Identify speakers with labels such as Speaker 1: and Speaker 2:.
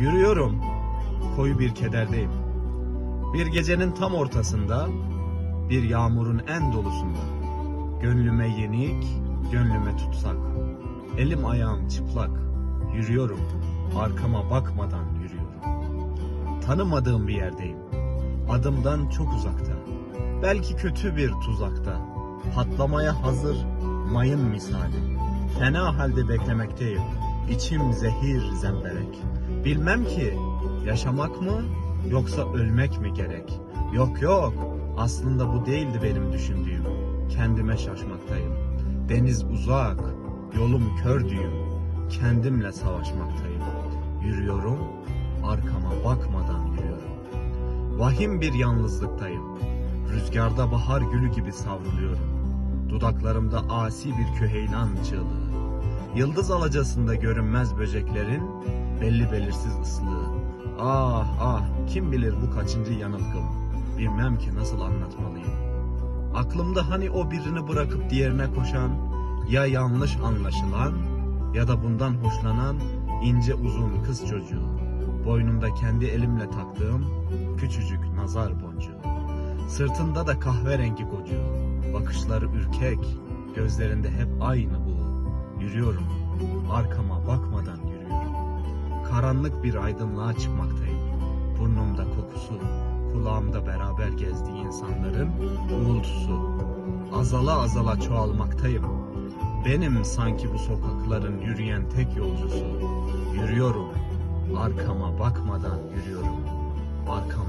Speaker 1: Yürüyorum. Koyu bir kederdeyim. Bir gecenin tam ortasında, bir yağmurun en dolusunda. Gönlüme yenik, gönlüme tutsak. Elim ayağım çıplak. Yürüyorum. Arkama bakmadan yürüyorum. Tanımadığım bir yerdeyim. Adımdan çok uzakta. Belki kötü bir tuzakta. Patlamaya hazır mayın misali. Fena halde beklemekteyim. İçim zehir zemberek. Bilmem ki yaşamak mı yoksa ölmek mi gerek? Yok yok aslında bu değildi benim düşündüğüm. Kendime şaşmaktayım. Deniz uzak, yolum kör düğüm. Kendimle savaşmaktayım. Yürüyorum, arkama bakmadan yürüyorum. Vahim bir yalnızlıktayım. Rüzgarda bahar gülü gibi savruluyorum. Dudaklarımda asi bir köheylan çığlığı. Yıldız alacasında görünmez böceklerin belli belirsiz ıslığı. Ah ah kim bilir bu kaçıncı yanılgım. Bilmem ki nasıl anlatmalıyım. Aklımda hani o birini bırakıp diğerine koşan, ya yanlış anlaşılan ya da bundan hoşlanan ince uzun kız çocuğu. Boynumda kendi elimle taktığım küçücük nazar boncuğu. Sırtında da kahverengi gocuğu. Bakışları ürkek, gözlerinde hep aynı. Yürüyorum, arkama bakmadan yürüyorum. Karanlık bir aydınlığa çıkmaktayım. Burnumda kokusu, kulağımda beraber gezdiği insanların uğultusu. Azala azala çoğalmaktayım. Benim sanki bu sokakların yürüyen tek yolcusu. Yürüyorum, arkama bakmadan yürüyorum. Bırakıp